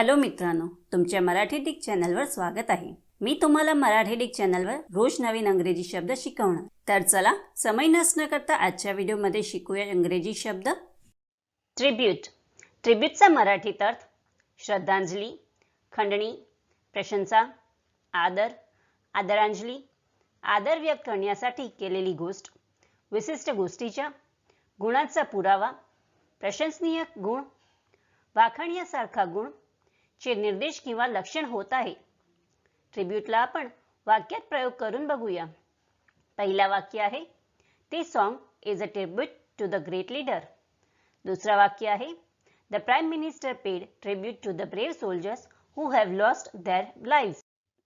Hello मित्रांनो तुमच्या Marathi Dick चॅनलवर स्वागत आहे. मी तुम्हाला मराठी डिक चॅनलवर रोज नवीन अंग्रेजी शब्द शिकवणार. तर चला समय नसणं करता आजच्या व्हिडिओमध्ये शिकूया इंग्रजी शब्द. ट्रिब्यूट ट्रिब्यूटचा मराठीत अर्थ श्रद्धांजली खंडणी प्रशंसा आदर आदरांजली आदर व्यक्त करण्यासाठी केलेली गोष्ट विशिष्ट गोष्टीच्या गुणांचा पुरावा प्रशंसनीय गुण वाखाणण्यासारखा गुण चे निर्देश किंवा लक्षण होत आहे. ट्रिब्यूटला आपण वाक्यात प्रयोग करून बघूया. पहिला वाक्य आहे ते song is a tribute to the great leader दुसरा वाक्य आहे the prime minister paid tribute to the brave soldiers who have lost their lives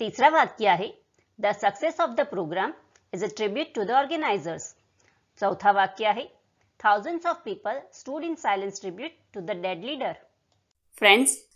तिसरा वाक्य आहे the success of the programme is a tribute to the organisers चौथा वाक्य आहे thousands of people stood in silence tribute to the dead leader. Friends